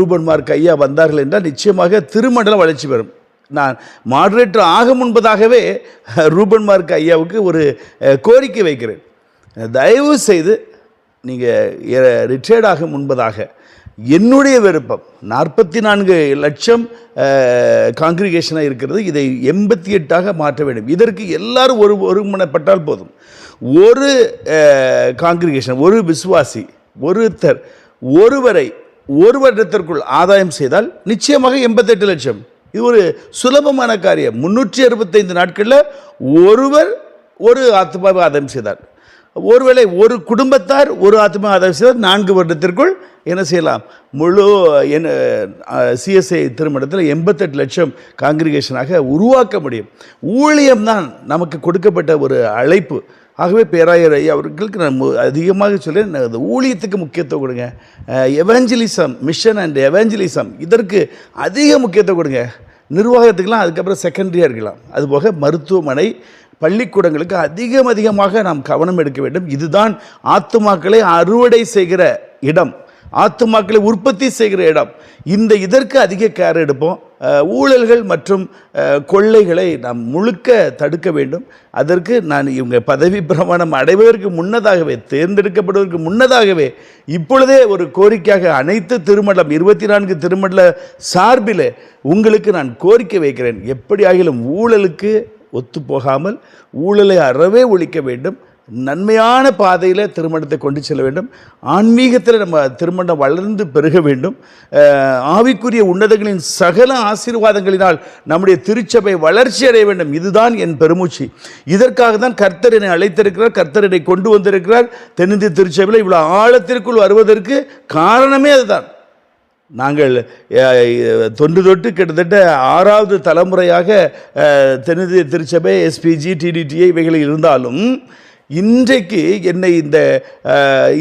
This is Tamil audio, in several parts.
ரூபன் மார்க் ஐயா வந்தார்கள் என்றால் நிச்சயமாக திருமண்டலம் வளர்ச்சி பெறும். நான் மாடரேட்டர் ஆக முன்பதாகவே ரூபன் மார்க் ஐயாவுக்கு ஒரு கோரிக்கை வைக்கிறேன். தயவு செய்து நீங்கள் ரிட்டையர்ட் ஆக முன்பதாக என்னுடைய விருப்பம் நாற்பத்தி நான்கு லட்சம் காங்கிரிகேஷனாக இருக்கிறது. இதை எண்பத்தி எட்டாக மாற்ற வேண்டும். இதற்கு எல்லாரும் ஒரு ஒருமுனைப்பட்டால் போதும். ஒரு காங்கிரிகேஷன் ஒரு விசுவாசி ஒருத்தர் ஒருவரை ஒரு வருடத்திற்குள் ஆதாயம் செய்தால் நிச்சயமாக எண்பத்தெட்டு லட்சம். இது ஒரு சுலபமான காரியம். முன்னூற்றி அறுபத்தைந்து நாட்களில் ஒருவர் ஒரு ஆத்மாவை ஆதாயம் செய்தார். ஒருவேளை ஒரு குடும்பத்தார் ஒரு ஆத்மா ஆதாயம் செய்தால் நான்கு வருடத்திற்குள் என்ன செய்யலாம்? முழு என் சிஎஸ்ஐ திருமணத்தில் எண்பத்தெட்டு லட்சம் காங்கிரிகேஷனாக உருவாக்க முடியும். ஊழியம் தான் நமக்கு கொடுக்கப்பட்ட ஒரு அழைப்பு. ஆகவே பேராயர் ஐயா அவர்களுக்கு நான் அதிகமாக சொல்லி அந்த ஊழியத்துக்கு முக்கியத்துவம் கொடுங்க. எவாஞ்சலிசம் மிஷன் அண்ட் எவாஞ்சலிசம் இதற்கு அதிக முக்கியத்துவம் கொடுங்க. நிர்வாகத்துக்கெல்லாம் அதுக்கப்புறம் செகண்டரியாக இருக்கலாம். அதுபோக மருத்துவமனை பள்ளிக்கூடங்களுக்கு அதிகம் அதிகமாக நாம் கவனம் எடுக்க வேண்டும். இதுதான் ஆத்துமாக்களை அறுவடை செய்கிற இடம். ஆத்துமாக்களை உற்பத்தி செய்கிற இடம். இந்த இதற்கு அதிக கேர் எடுப்போம். ஊழல்கள் மற்றும் கொள்ளைகளை நாம் முழுக்க தடுக்க வேண்டும். அதற்கு நான் இவங்க பதவி பிரமாணம் அடைவதற்கு முன்னதாகவே தேர்ந்தெடுக்கப்படுவதற்கு முன்னதாகவே இப்பொழுதே ஒரு கோரிக்கையாக அனைத்து திருமணம் இருபத்தி நான்கு திருமண சார்பில் உங்களுக்கு நான் கோரிக்கை வைக்கிறேன். எப்படி ஆகிலும் ஊழலுக்கு ஒத்துப்போகாமல் ஊழலை அறவே ஒழிக்க வேண்டும். நன்மையான பாதையில் திருமணத்தை கொண்டு செல்ல வேண்டும். ஆன்மீகத்தில் நம்ம திருமணம் வளர்ந்து பெருக வேண்டும். ஆவிக்குரிய உன்னதங்களின் சகல ஆசீர்வாதங்களினால் நம்முடைய திருச்சபை வளர்ச்சி அடைய வேண்டும். இதுதான் என் பெருமூச்சு. இதற்காக தான் கர்த்தர் என்னை அழைத்திருக்கிறார் கர்த்தர் என்னை கொண்டு வந்திருக்கிறார். தென்னிந்திய திருச்சபையில் இவ்வளோ ஆழத்திற்குள் வருவதற்கு காரணமே அதுதான். நாங்கள் தொன்று தொட்டு கிட்டத்தட்ட ஆறாவது தலைமுறையாக தென்னிந்திய திருச்சபை எஸ்பிஜி டிடிடிஐ இவைகளில் இருந்தாலும் இன்றைக்கு என்னை இந்த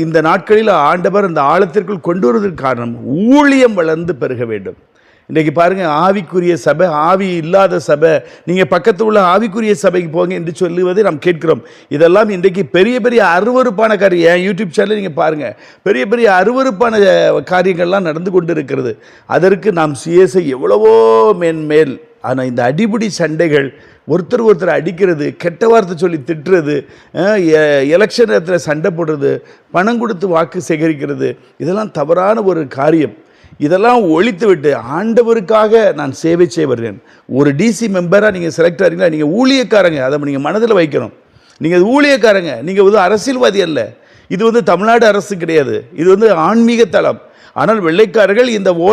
இந்த நாட்களில் ஆண்டவர் இந்த ஆழத்திற்குள் கொண்டு வருவதற்கு காரணம் ஊழியம் வளர்ந்து பெருக வேண்டும். இன்றைக்கு பாருங்கள் ஆவிக்குரிய சபை ஆவி இல்லாத சபை. நீங்கள் பக்கத்தில் உள்ள ஆவிக்குரிய சபைக்கு போங்க என்று சொல்லுவதை நாம் கேட்கிறோம். இதெல்லாம் இன்றைக்கு பெரிய பெரிய அருவருப்பான காரியம். என் யூடியூப் சேனல் நீங்கள் பாருங்கள் பெரிய பெரிய அருவருப்பான காரியங்கள்லாம் நடந்து கொண்டு இருக்கிறது அதற்கு நாம் சிஎஸ்ஐ எவ்வளவோ மேன்மேல் ஆனால் இந்த அடிபிடி சண்டைகள் ஒருத்தர் ஒருத்தர் அடிக்கிறது கெட்ட வார்த்தை சொல்லி திட்டுறது எ- எலெக்ஷன் நேரத்தில் சண்டை போடுறது பணம் கொடுத்து வாக்கு சேகரிக்கிறது இதெல்லாம் தவறான ஒரு காரியம். இதெல்லாம் ஒழித்து விட்டு ஆண்டவருக்காக நான் சேவை செய்ய வர்றேன். ஒரு டிசி மெம்பராக நீங்கள் செலக்ட் ஆகிறீங்களா நீங்கள் ஊழியக்காரங்க அதை நீங்கள் மனதில் வைக்கணும். நீங்கள் ஊழியக்காரங்க நீங்கள் வந்து அரசியல்வாதி அல்ல. இது வந்து தமிழ்நாடு அரசு கிடையாது. இது வந்து ஆன்மீக தளம். ஆனால் வெள்ளைக்காரர்கள் இந்த ஓ